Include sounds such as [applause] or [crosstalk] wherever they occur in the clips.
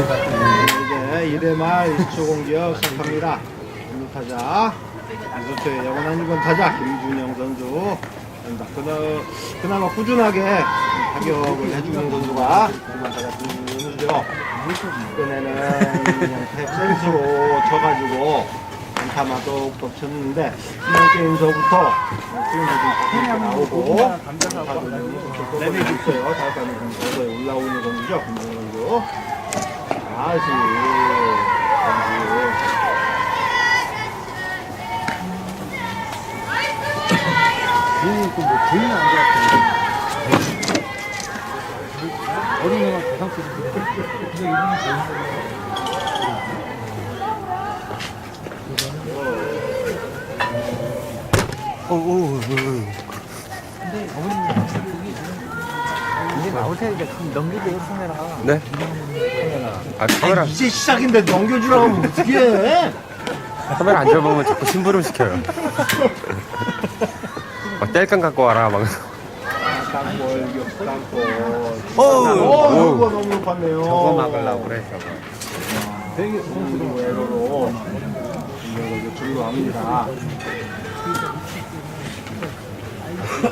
이제 1회말 1초 공격 시작합니다. 1루 타자. 이소초의 영원한 1번 타자 김준영 선수. 그나, 그나마 꾸준하게 타격을 해주는 선수가 1번 타자 김준영 선수죠. 이번에는 그냥 센스로 쳐가지고 안타마도 겹쳤는데 이번 게임서부터 수영이 나오고 안타도 내내고 있어요. 선수에 올라오고 있는 선수죠. 김준영 선수. 선수. 주인이 또뭐 주인은 안것 같아요. 어린 애가 대상 쓰는데. 근데 이분은 주인이 어, 어, 어, 근데 어머님이 그게 지금 이제 나오세요. 이제 그럼 넘기세요, 카메라. 네? 아, 카메라, 이제 시작인데 넘겨주라고 하면 어떻게 해? 카메라 안 잡으면 자꾸 심부름 시켜요. 막 뗄감 갖고 와라, 막. 어, 어우. 이거 너무 높았네요. 저거 막으려고 그래, 저거. 되게 선수도 외로로 이거 줄로 합니다. 네,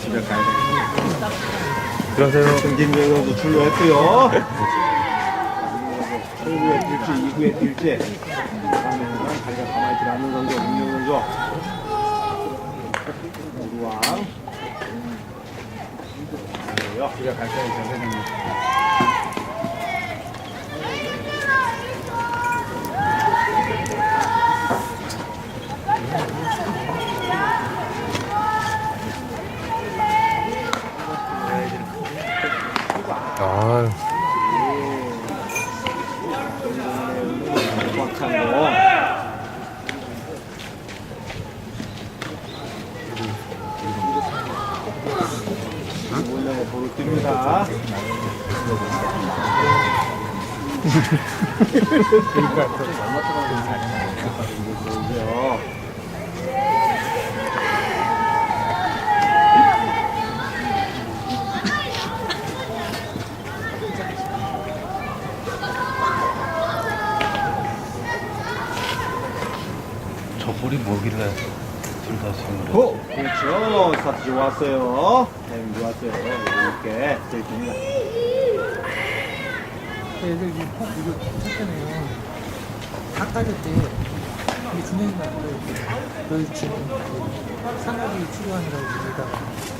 집에 가야 되겠다. 들어가세요. 김진정 선수 출루했고요. 초구에 뛸지 2구에 뛸지 다음에는 자기가 가만히 않는 선수 김정 선수 우루왕. 집에 갈 전세는 아, 박찬 거. 뜁니다. 그러니까. 저 볼이 뭐길래 둘다 스윙을 오, 그렇죠. 스타트 좋았어요. 좋았어요. 이렇게 들립니다. 애들 이거 폭 이거 쳤잖아요. 다 까졌대. 근데 준영이가 너희 지금 상하이 치료하느라고 여기다가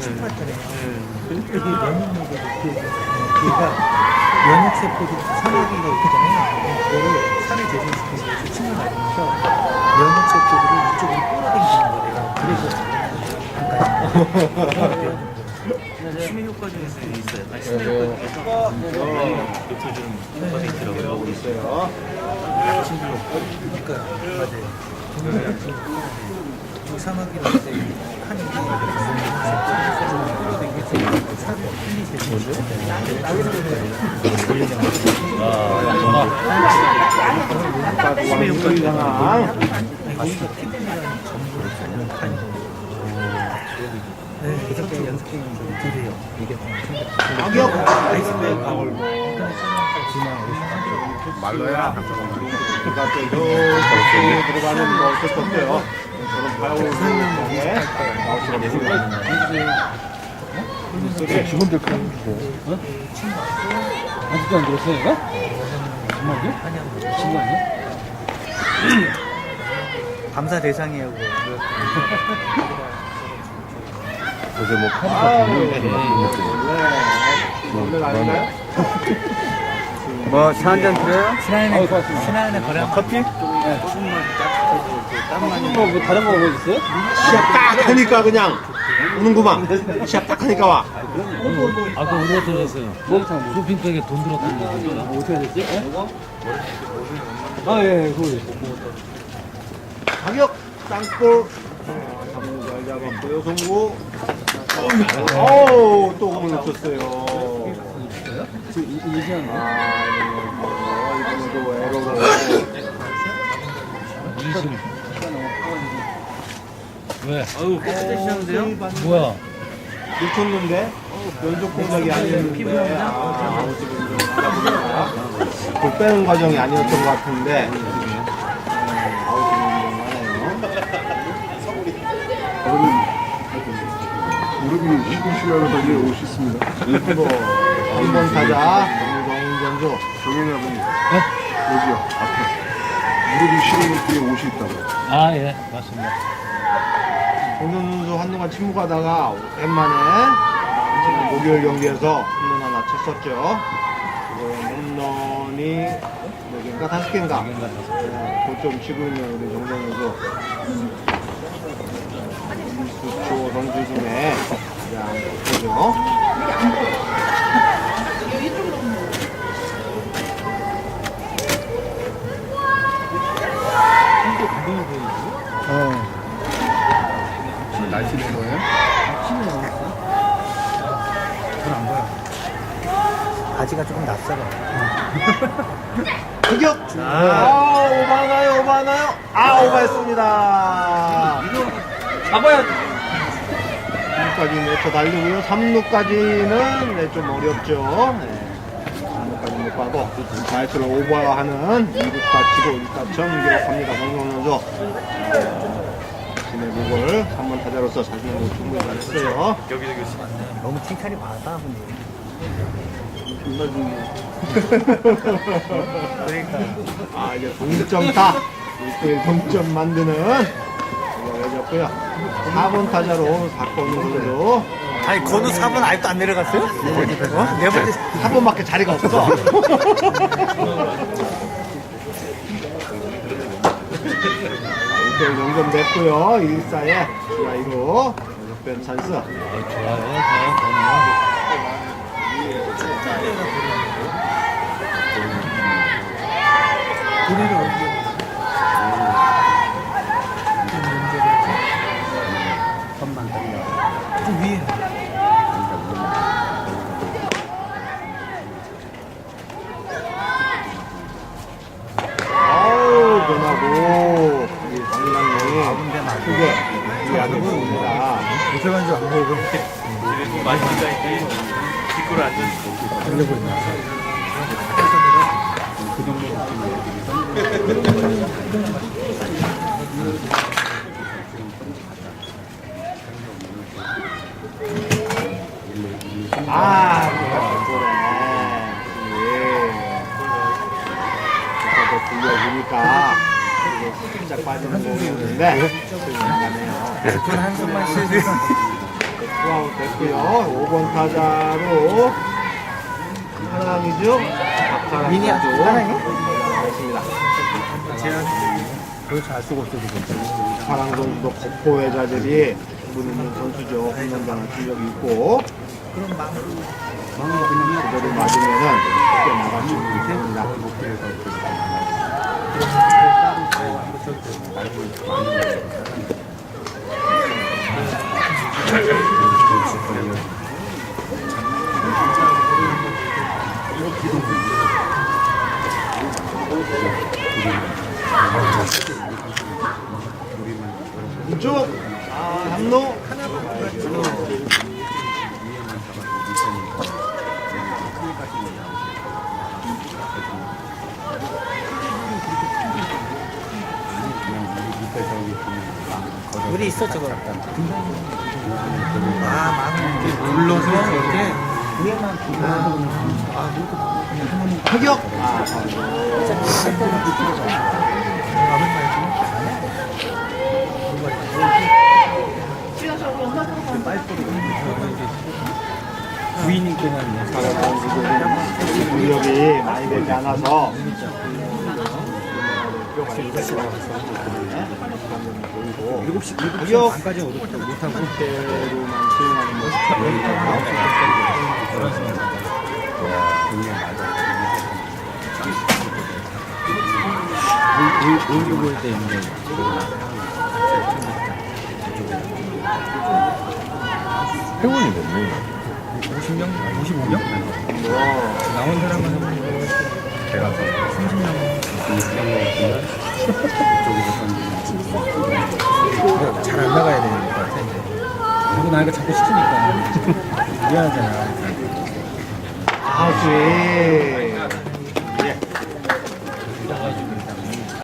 침투했잖아요. 이게 면역력에 얘가 면역세포들이 산화기가 있잖아요. 그거를 살을 대신시키기 위해서 침을 맞으면서 면역세포들이 이쪽으로 끌어당기는 거래요. 그래서 안까 [laughs] 요. 치매 효과 중에서 있어요. 아니, 치매 효과 중에서 높여주는 효과가 있더라고요. 있어요. 그러니까 맞아요. 동물이 이 사마귀를 이제 하는 게 끌어당겨서 살을 흘리세요. 치매 효과 상황. 거기가 피부이라는 전부를 쓰는 하는 네, 게 연습 좀 드려요. 이게 가격 아이스백 가올 말로야. 그가 또 이렇게 들어가는 거 어쩔 수 없어요. 저런 상에 아웃수가 되고요. 기본들 그런 거. 어? 아직도 안 들었어요, 얘가? 정말요? 아니요. 친구 아니야? 감사 대상이에요. 요새 뭐 아, 카드가 네. 오늘 아닌가요? 뭐, 차 한잔 드려요? 신하은에, 신하은에 거래 커피? 뭐, 뭐 다른 거 먹어주세요? 시합 딱 하니까 그냥 오는구만. 시합 딱 하니까 와. 아까 우리가 들었어요. 쇼핑백에 돈 들었다는 거. 어떻게 됐지? 아, 예, 예, 그거. 가격 땅볼. 잡는 잘 잡았고요, 송구. 어우, 또 공을 놓쳤어요. 이시한 아, 네. 이번에도 에러로. 왜? 아유 깨끗이 시작하는데요? 뭐야? 놓쳤는데 연속 공작이 아니었는데 아, 아웃을 좀 하다 보니까 볼 빼는 과정이 아니었던 것 같은데 음, 아웃을 무릎이 시간을 달리 오셨습니다. 일부 3번 타자. 정우정 선수 정현이 아버님. 여기요, 앞에. 무릎이 시리는 뒤에 옷이 있다고. 아, 예, 맞습니다. 정우정 선수 한동안 침묵하다가 오랜만에 목요일 경기에서 홈런 하나 쳤었죠. 지금 홈런이 몇 개인가 다섯 개인가? 고점 치고 있는 우리 정정 선수 수초 선수 중에 가장 좋죠 날씨는 거예요? 바지가 조금 낯설어. 공격! 아, 오바나요, 오바나요? 아, 오바했습니다. 잡아야 2루까지 내쳐 달리고요. 3루까지는 네, 좀 어렵죠. 네. 3루까지 못 가고, 자이트를 오버하는 2루타 치고 1타 점 기록합니다. 정성 선수. 자신의 목을 3번 타자로서 자신의 목을 충분히 잘했어요. 너무 칭찬이 많다, 근데. [laughs] 아, 이제 동점 타. 1대1 동점 만드는 이거해졌고요 4번 타자로 박건우 선수. 아니, 건우 4번 아직도 안 내려갔어요? 네 번째. 어? 네 번째. 4번밖에 자리가 없어. 일대일 연금됐고요. 1사에 주라이로 역변 찬스. 아, 좋아요, 좋아요, 좋아요. 아우 변하고 이 장난이 크게 야구 옵니다. 고생한 줄안 보이고. 이래도 마시니까 이제 뒷골 앉아 아, 그래. 예. 그래서 불려주니까 이게 살짝 빠지는 공이었는데 나가네요. 돈 한숨만 쉬지. 투 아웃 됐고요. 5번 타자로 하나이죠 미니 하나니? 했습니다. 그거 잘 쓰고 있어, 지금. 파랑 선수도 거포 외자들이 기분 있는 선수죠. 홈런장을 실력이 있고. 그대로 맞으면은 쉽게 나갈 수 있습니다. 이 쪽아 함로 우리 있어, 저거. 아, 망. 눌러서 이렇게. 위에만 타격 부인이 끝났네. 능력이 많이 되지 않아서 일곱 시 타격 반까지 어렵다. 못하고. 상태로만 수행하는 모습 올려 보일 때 있는 회원이 몇 명이야? 50명? 55명? 뭐 나온 사람은 제가 30명. 잘하는 안 나가야 되는 것 같아 이제. 자꾸 나니까 자꾸 시키니까 [laughs] 미안하잖아. 아우지